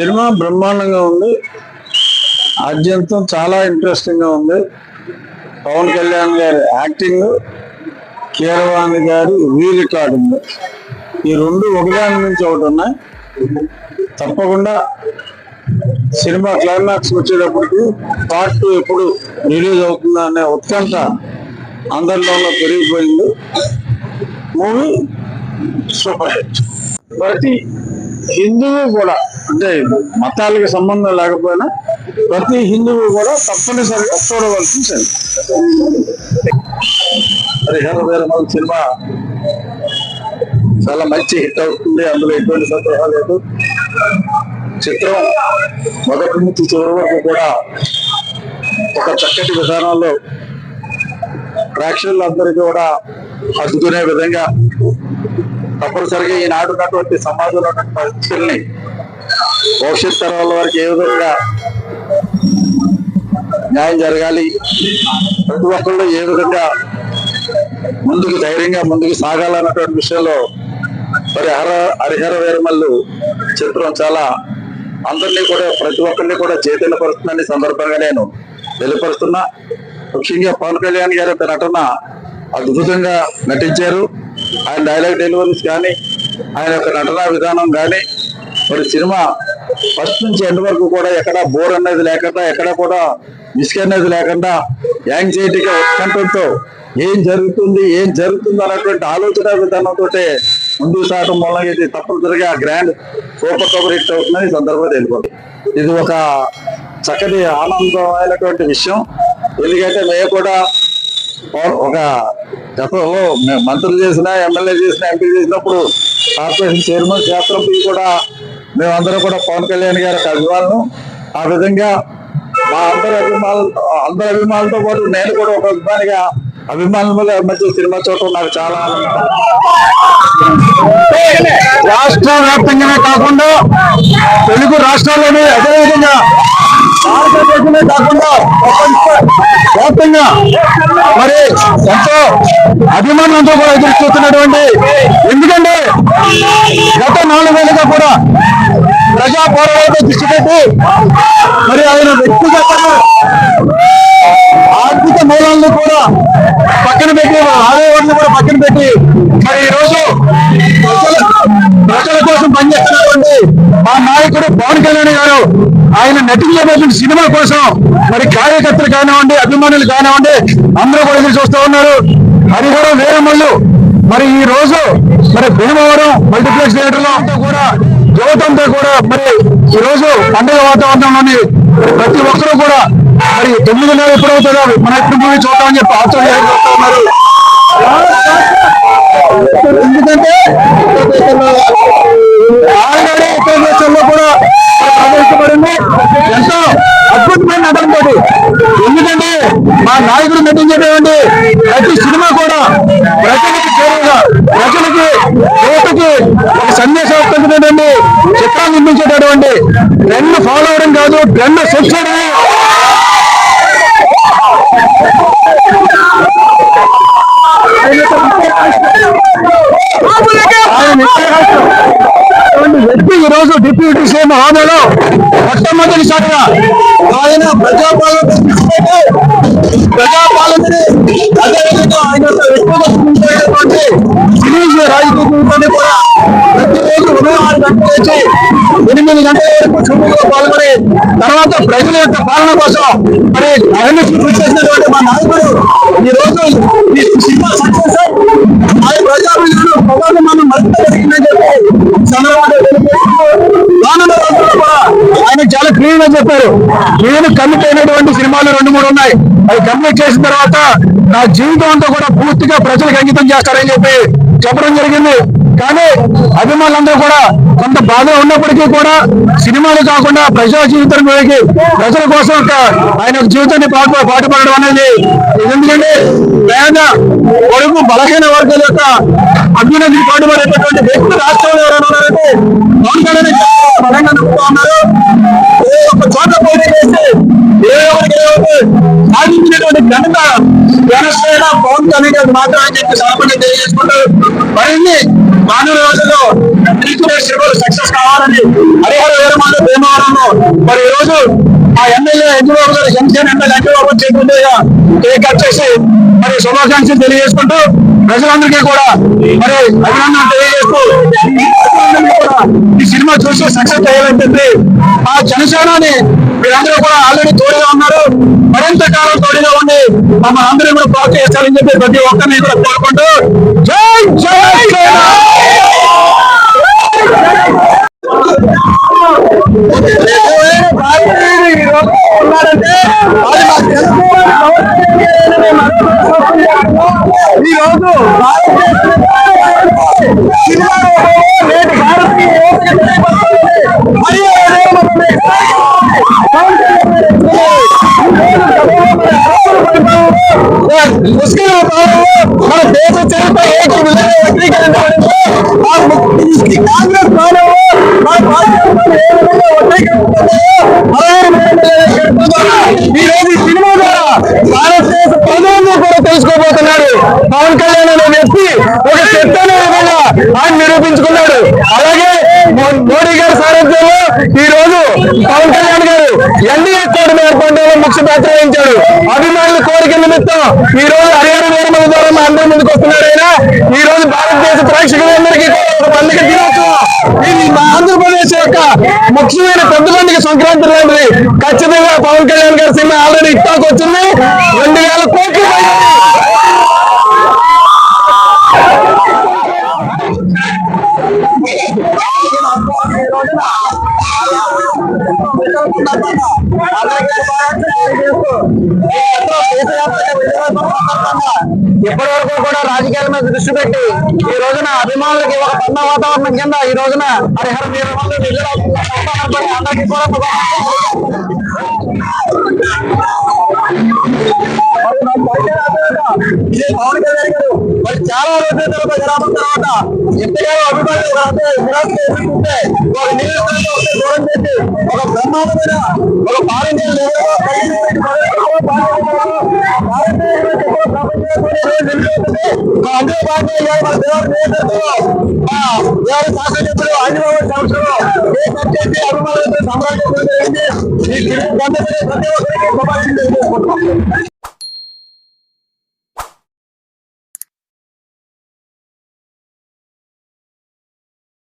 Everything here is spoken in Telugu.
సినిమా బ్రహ్మాండంగా ఉంది. ఆద్యంతం చాలా ఇంట్రెస్టింగ్గా ఉంది. పవన్ కళ్యాణ్ గారి యాక్టింగ్ కీరవాణి గారి వీ రికార్డింగ్ ఈ రెండు ఒకదాని నుంచి ఒకటి ఉన్నాయి. తప్పకుండా సినిమా క్లైమాక్స్ వచ్చేటప్పటికి పార్ట్ టూ ఎప్పుడు రిలీజ్ అవుతుందా అనే ఉత్కంఠ అందరిలో పెరిగిపోయింది. Movie super hit. ప్రతి హిందువు కూడా అంటే మతాలకి సంబంధం లేకపోయినా ప్రతి హిందువు కూడా తప్పనిసరిగా చూడవలసిన సినిమా హరిహర వీరమల్ సినిమా చాలా మంచి హిట్ అవుతుంది. అందులో ఎటువంటి సందేహం లేదు. చిత్రం మొదటి నుంచి చివరి వరకు కూడా ఒక చక్కటి విధానంలో ప్రేక్షకులందరికీ కూడా అద్దుకునే విధంగా తప్పనిసరిగా ఈనాడున్నటువంటి సమాజంలో ఉన్నటువంటి పరిస్థితుల్ని భవిష్యత్ తరాల వారికి ఏ విధంగా న్యాయం జరగాలి? ప్రతి ఒక్కళ్ళు ఏ విధంగా ముందుకు ధైర్యంగా ముందుకు సాగాలన్నటువంటి విషయంలో మరి హర హరిహర వీరమల్లు చిత్రం చాలా అందరినీ కూడా ప్రతి ఒక్కరిని కూడా చైతన్యపరుస్తుందని సందర్భంగా నేను వెలుపరుస్తున్నా ముఖ్యంగా పవన్ కళ్యాణ్ గారి యొక్క నటన అద్భుతంగా నటించారు. ఆయన డైలాగ్ డెలివరీస్ కానీ ఆయన యొక్క నటనా విధానం కానీ మరి సినిమా ఫస్ట్ నుంచి ఎండ్ వరకు కూడా ఎక్కడ బోర్ అనేది లేకుండా ఎక్కడ కూడా మిస్క్ అనేది లేకుండా యాంగ్జైటీగా ఉత్కంఠంతో ఏం జరుగుతుంది ఏం జరుగుతుంది అన్నటువంటి ఆలోచన విధానంతో ముందుకు సాగడం మూలంగా ఇది తప్పనిసరిగా గ్రాండ్ సూపర్ కవర్ హిట్ అవుతుందని ఈ సందర్భంగా తెలుసుకోండి ఇది ఒక చక్కటి ఆనందమైనటువంటి విషయం. ఎందుకంటే మేము కూడా ఒక గతంలో మంత్రులు చేసిన ఎమ్మెల్యే చేసిన ఎంపీ చేసినప్పుడు కార్పొరేషన్ చైర్మన్ శాస్త్రం కూడా మేమందరం కూడా పవన్ కళ్యాణ్ గారి అభిమానులు. ఆ విధంగా మా అందరి అభిమానులు అందరి అభిమానులతో పాటు నేను కూడా ఒక అభిమానిగా అభిమానుల మధ్య సినిమా చూడటం నాకు చాలా రాష్ట్ర వ్యాప్తంగానే కాకుండా తెలుగు రాష్ట్రాల్లోనే అదేవిధంగా భారతదేశమే కాకుండా ప్రపంచ వ్యాప్తంగా మరి ఎంతో అభిమానంతో కూడా ఎదురు చూస్తున్నటువంటి ఎందుకంటే గత నాలుగేళ్ళుగా కూడా ప్రజా పోరాటంతో దృష్టి పెట్టి మరి ఆయన వ్యక్తిగతంగా ఆర్థిక మూలాలను కూడా పక్కన పెట్టి ఆదాయాలను కూడా పక్కన పెట్టి మరి ఈ రోజు ప్రజల ప్రజల కోసం పనిచేస్తున్నటువంటి మా నాయకుడు పవన్ కళ్యాణ్ గారు ఆయన నటించబోతున్న సినిమా కోసం మరి కార్యకర్తలు కానివ్వండి అభిమానులు కానివ్వండి అందరూ కూడా ఎదురు చూస్తూ ఉన్నారు. హరిహరం వీరమల్లు మరి ఈ రోజు మరి భీమవరం మల్టీప్లెక్స్ థియేటర్లో అంతా కూడా యువతంతా కూడా మరి ఈ రోజు పండుగ వాతావరణంలోని ప్రతి ఒక్కరూ కూడా మరి తొమ్మిదిన్నర ఎప్పుడవుతుందో మన ఎప్పుడు మూవీ చూద్దామని చెప్పి ఆశ్చర్యం ఉన్నారు ఎందుకంటే ఆల్రెడీ ఇతర దేశాల్లో కూడా ప్రదర్శించబడింది ఎంతో అద్భుతమైన నటనతోటి ఎందుకంటే మా నాయకుడు నటించేటువంటి ప్రతి సినిమా కూడా ప్రజలకు చేరువుగా ప్రజలకి యువతకి ఒక చిత్రాన్ని నిర్మించేటటువంటి ట్రెండ్ ఫాలో అవడం కాదు ట్రెండ్ సెట్ చేయడమే. వ్యక్తి ఈ రోజు డిప్యూటీ సీఎం హోదాలో మొట్టమొదటిసారిగా ఆయన ప్రజాపాలన ఉదయం ఎనిమిది గంటల వరకు చూపులో పాల్గొని తర్వాత ప్రజల యొక్క పాలన కోసం మరి ఆయన కృషి చేసినటువంటి మా నాయకుడు ఈ రోజు ఈ సినిమా సక్సెస్. ఆయన ప్రజాప్రతినిధులు ప్రజలు మనం మరింత జరిగిందని చెప్పి చంద్రబాబు రానున్న రోజుల్లో కూడా ఆయన చాలా క్లీన్గా చెప్పారు. నేను కమిట్ అయినటువంటి సినిమాలు రెండు మూడు ఉన్నాయి. అవి కంప్లీట్ చేసిన తర్వాత నా జీవితం అంతా కూడా పూర్తిగా ప్రజలకు అంకితం చేస్తారని చెప్పి చెప్పడం జరిగింది. కానీ అభిమానులందరూ కూడా కొంత బాధ ఉన్నప్పటికీ కూడా సినిమాలు కాకుండా ప్రజా జీవితం గురించి ప్రజల కోసం ఒక ఆయన జీవితాన్ని పాటు పాటుపడడం అనేది ఎందుకంటే పేద కొడుకు బలహీన వర్గాల యొక్క అభ్యున్నతికి పాటుపడేటటువంటి వ్యక్తి రాష్ట్రంలో ఎవరైనా ఉన్నారంటే పవన్ కళ్యాణ్ బలంగా నమ్ముతా ఉన్నారు. ఒక చోట పోటీ చేసి సాధించినటువంటి ఘనత జనసేన పవన్ కళ్యాణ్ గారు మాత్రమే చెప్పి సభపడి తెలియజేసుకుంటూ మరిన్ని మానవ రోజుల్లో త్రిపురేష్ సినిమాలు సక్సెస్ కావాలని హరిహర వేరమాల భీమవరంలో మరి ఈ రోజు ఆ ఎమ్మెల్యే ఎంజబాబు గారు జనసేన ఎమ్మెల్యే ఎంజబాబు చేతులుగా కేక్ కట్ చేసి మరి శుభాకాంక్షలు తెలియజేసుకుంటూ ప్రజలందరికీ కూడా మరి అభినందనలు తెలియజేస్తూ ఈ సినిమా చూసి సక్సెస్ అయ్యాలని చెప్పి ఆ జనసేనని మీరందరూ కూడా ఆల్రెడీ తోడుగా ఉన్నారు. మరింత కాలం తోడుగా ఉండి మమ్మల్ని అందరూ కూడా ప్రోత్సహిస్తారని చెప్పి ప్రతి ఒక్కరిని కూడా కోరుకుంటూ జై జై ఉన్నారంటే అది ఈ రోజు నేటి భారతీయ ముస్లిం మన దేశ చరిత్ర ఏక ఆ ఈ కాంగ్రెస్ పాలనలో మన భారతదేశం ఏ విధంగా వక్రీకరించబడిందో ఈ రోజు సినిమా ద్వారా భారతదేశ ప్రజలందరూ కూడా పవన్ కళ్యాణ్ అనే వ్యక్తి ఒక చెత్త విధంగా ఆయన నిరూపించుకున్నాడు అలాగే మోడీ గారి సారథ్యంలో ఈ రోజు పవన్ కళ్యాణ్ గారు ఎన్ని పాత్ర వహించాడు అభిమానుల కోరిక నిమిత్తం ఈ రోజు హరిహర వీరమల ద్వారా మా అందరి ముందుకు వస్తున్నారు ఆయన. ఈ రోజు భారతదేశ ప్రేక్షకులందరికీ ఒక పండుగ దినోత్సవం. ఇది మా ఆంధ్రప్రదేశ్ యొక్క ముఖ్యమైన పెద్ద పండుగ సంక్రాంతి లాంటిది ఖచ్చితంగా పవన్ కళ్యాణ్ గారి సినిమా ఆల్రెడీ ఇట్టాకు వచ్చింది. రెండు వేల కోట్లు ఇప్పటి వరకు కూడా రాజకీయాల మీద దృష్టి పెట్టి ఈ రోజున అభిమానులకి ఒక పండ వాతావరణం కింద ఈ రోజున హరిహర అందరికీ కూడా పవన్ కళ్యాణ్ గారు చాలా రోజుల తర్వాత గ్రామం తర్వాత ఎంతగానో అభిమానులు ఒక నియోజకవర్గం దూరం చేసి ఒక బ్రహ్మాండమైన ఒక పారంజల్ అందులో భాగంగా మన దేవర నియోజకవర్గంలో మా శాసనసభ్యులు ఆంజనేయ అభిమానులతో సంబరాలు జరిగింది ఈ ప్రతి ఒక్కరికి